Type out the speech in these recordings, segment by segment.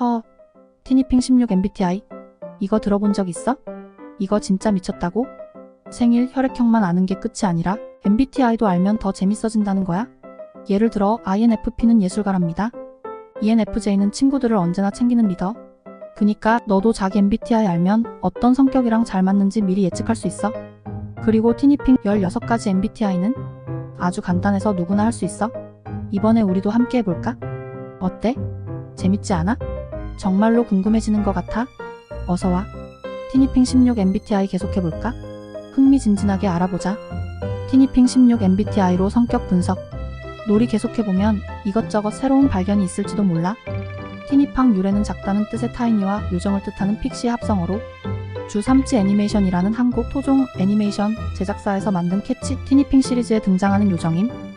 허. 티니핑 16 MBTI. 이거 들어본 적 있어? 이거 진짜 미쳤다고? 생일, 혈액형만 아는 게 끝이 아니라 MBTI도 알면 더 재밌어진다는 거야? 예를 들어 INFP는 예술가랍니다. ENFJ는 친구들을 언제나 챙기는 리더. 그니까 너도 자기 MBTI 알면 어떤 성격이랑 잘 맞는지 미리 예측할 수 있어. 그리고 티니핑 16가지 MBTI는 아주 간단해서 누구나 할 수 있어. 이번에 우리도 함께 해볼까? 어때? 재밌지 않아? 정말로 궁금해지는 것 같아? 어서 와. 티니핑 16 MBTI 계속해볼까? 흥미진진하게 알아보자. 티니핑 16 MBTI로 성격 분석. 놀이 계속해보면 이것저것 새로운 발견이 있을지도 몰라. 티니팡 유래는 작다는 뜻의 타이니와 요정을 뜻하는 픽시의 합성어로 주 삼치 애니메이션이라는 한국 토종 애니메이션 제작사에서 만든 캐치 티니핑 시리즈에 등장하는 요정임.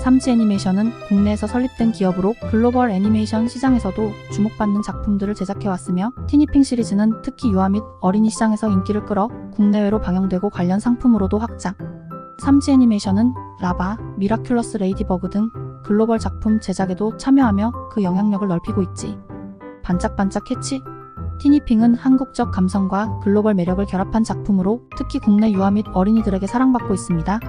삼치 애니메이션은 국내에서 설립된 기업으로 글로벌 애니메이션 시장에서도 주목받는 작품들을 제작해왔으며 티니핑 시리즈는 특히 유아 및 어린이 시장에서 인기를 끌어 국내외로 방영되고 관련 상품으로도 확장. 삼치 애니메이션은 라바, 미라큘러스 레이디버그 등 글로벌 작품 제작에도 참여하며 그 영향력을 넓히고 있지. 반짝반짝 캐치 티니핑은 한국적 감성과 글로벌 매력을 결합한 작품으로 특히 국내 유아 및 어린이들에게 사랑받고 있습니다.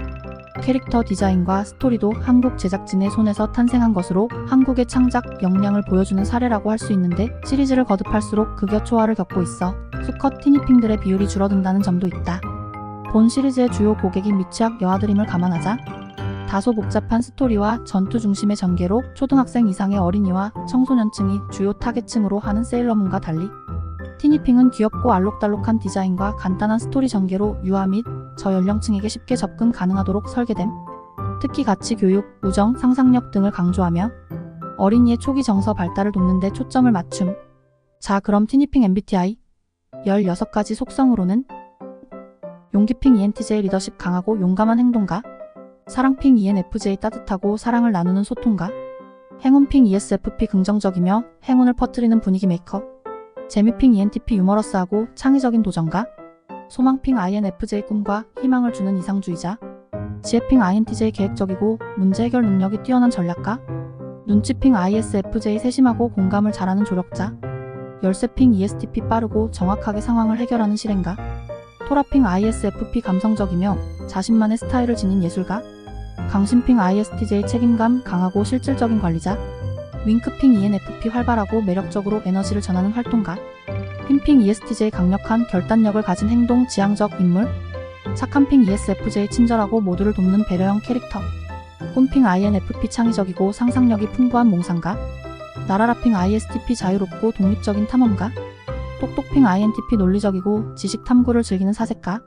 캐릭터 디자인과 스토리도 한국 제작진의 손에서 탄생한 것으로 한국의 창작 역량을 보여주는 사례라고 할 수 있는데 시리즈를 거듭할수록 극여 초화를 겪고 있어 수컷 티니핑들의 비율이 줄어든다는 점도 있다. 본 시리즈의 주요 고객인 미취학 여아들임을 감안하자 다소 복잡한 스토리와 전투 중심의 전개로 초등학생 이상의 어린이와 청소년층이 주요 타겟층으로 하는 세일러문과 달리 티니핑은 귀엽고 알록달록한 디자인과 간단한 스토리 전개로 유아 및 저연령층에게 쉽게 접근 가능하도록 설계됨. 특히 가치 교육, 우정, 상상력 등을 강조하며 어린이의 초기 정서 발달을 돕는 데 초점을 맞춤. 자, 그럼 티니핑 MBTI 16가지 속성으로는 용기핑 ENTJ 리더십 강하고 용감한 행동가 사랑핑 ENFJ 따뜻하고 사랑을 나누는 소통가 행운핑 ESFP 긍정적이며 행운을 퍼뜨리는 분위기 메이커 재미핑 ENTP 유머러스하고 창의적인 도전가 소망핑 INFJ 꿈과 희망을 주는 이상주의자. 지혜핑 INTJ 계획적이고 문제 해결 능력이 뛰어난 전략가. 눈치핑 ISFJ 세심하고 공감을 잘하는 조력자. 열쇠핑 ESTP 빠르고 정확하게 상황을 해결하는 실행가. 토라핑 ISFP 감성적이며 자신만의 스타일을 지닌 예술가. 강신핑 ISTJ 책임감 강하고 실질적인 관리자. 윙크핑 ENFP 활발하고 매력적으로 에너지를 전하는 활동가 흰핑 ESTJ 강력한 결단력을 가진 행동 지향적 인물 착한 핑 ESFJ 친절하고 모두를 돕는 배려형 캐릭터 꿈핑 INFP 창의적이고 상상력이 풍부한 몽상가 나라라핑 ISTP 자유롭고 독립적인 탐험가 똑똑핑 INTP 논리적이고 지식 탐구를 즐기는 사색가